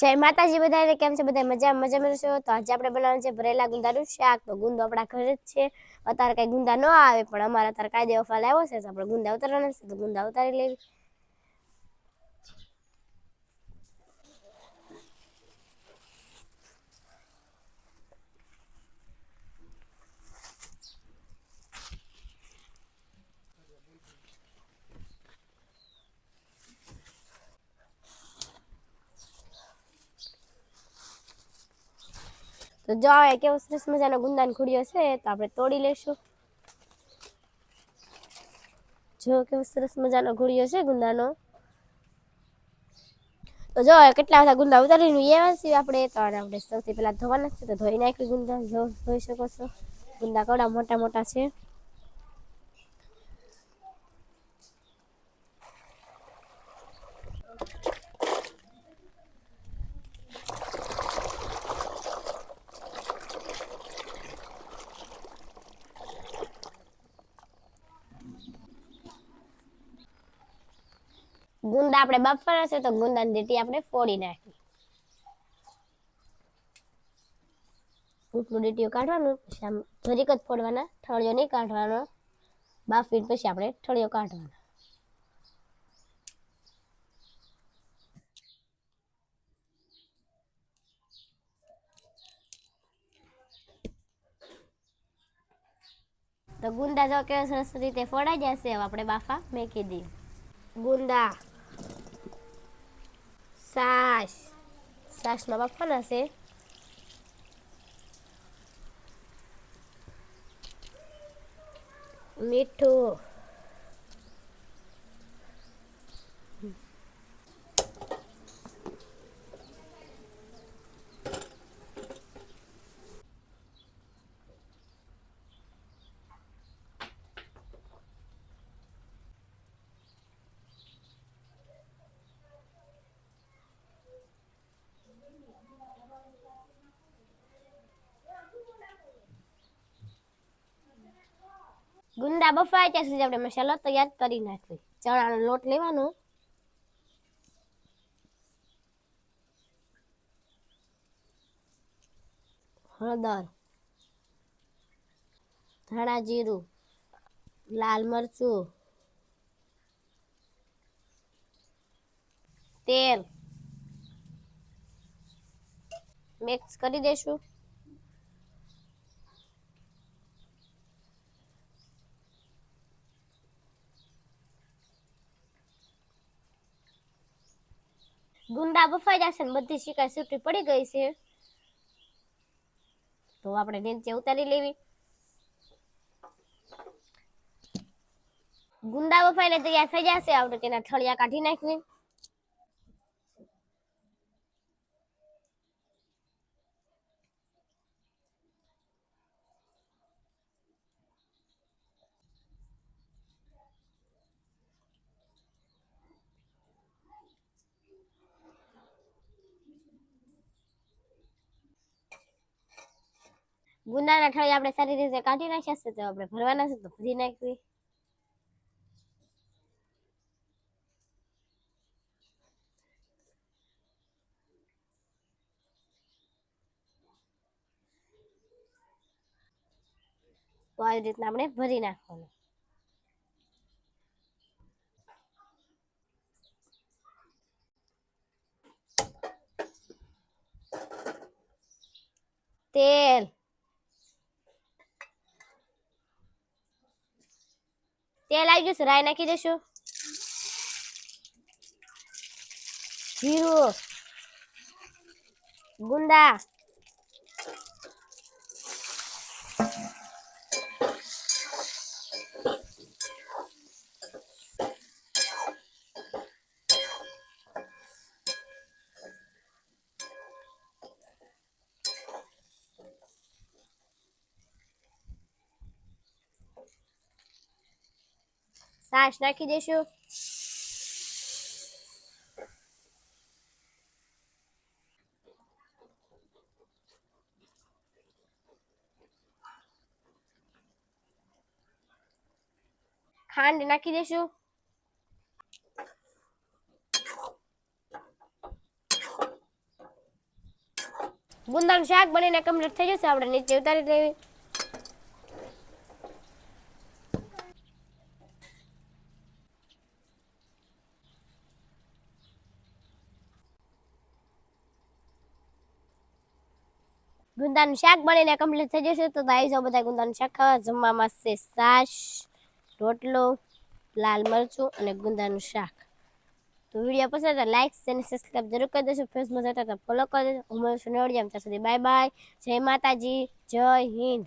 જય માતાજી બધાને, કેમ છે બધા મજા મજામાં મેળવશો તો આજે આપણે બનાવવાનું છે ભરેલા ગુંદાનું શાક. તો ગુંદો આપણા ઘરે જ છે. અત્યારે કઈ ગુંદા ન આવે, પણ અમારે અત્યારે કાયદે ઓફર લાવ્યો છે, તો આપણે ગુંદા ઉતારવાના છે. તો ગુંદા ઉતારી લેવી. તો જો આવે કેવો સરસ મજાનો ગુંદાન ખુડિયો છે, તો આપણે તોડી લેશું. જો કેવો સરસ મજાનો ઘોડિયો છે ગુંદાનો. તો જો કેટલા બધા ગુંદા ઉતારીને એવા છીએ આપણે, તો આપણે સૌથી પહેલા ધોવાના છે, તો ધોઈ નાખી ગુંદા, જો જોઈ શકો છો. ગુંદા કવડા મોટા મોટા છે. ગુંદા આપણે બાફવાના છે, તો ગુંદાની લીટી આપણે ફોડી નાખી ઉપલું લીટીઓ કાઢવાનું, પછી આમ જરીક જ ફોડવાના ઠળિયો નહીં કાઢવાનો. બાફી પછી આપણે ઠળિયો કાઢવાનો. તો ગુંદા જો કેવા સરસ રીતે ફોડાઈ જશે, હવે આપણે બાફા, મેકી દઈએ. ગુંદા. સાસ. સાસમાં બાફવાના છે. મીઠું. ગુંદા બફાય ત્યાં સુધી આપણે મસાલો તૈયાર કરી નાખવી. ચણાનો લોટ લેવાનો. હળદર, ધાણા જીરું, લાલ મરચું, તેલ. મિક્સ કરી દેશું. ગુંદા બફાઈ જશે ને બધી શિકાય છૂટી પડી ગઈ છે. તો આપણે નીચે ઉતારી લેવી. ગુંદા બફાઈને તૈયાર થઈ જશે. આપણે તેના ઠળિયા કાઢી નાખવી ગુંદાના ઠળિયા આપણે સારી રીતે કાઢી નાખ્યા છે, તો આપણે ભરવાના છે, તો ભરી નાખવી. તો આવી રીતના આપણે ભરી નાખવાનું. તેલ. તેલ આવી ગયું છે રાઈ નાખી દેશું જીરું ગુંદા છાશ નાખી દેશું ખાંડ નાખી દેશું ગુંદાનું શાક બનીને કમ્પ્લીટ થઈ જશે આપણે નીચે ઉતારી લેવી ગુંદાનું શાક બનીને કમ્પ્લીટ થઈ જશે તો આવી જાઓ બધા ગુંદાનું શાક ખાવા જમવામાં છે છાશ રોટલો, લાલ મરચું અને ગુંદાનું શાક. તો વીડિયો પસંદ તો લાઇક અને સબસ્ક્રાઈબ જરૂર કરી દેજો. ફેસબુક હતા તો ફોલો કરી દેજો. હું મળશું છું ત્યાં સુધી બાય બાય જય માતાજી. જય હિન્દ.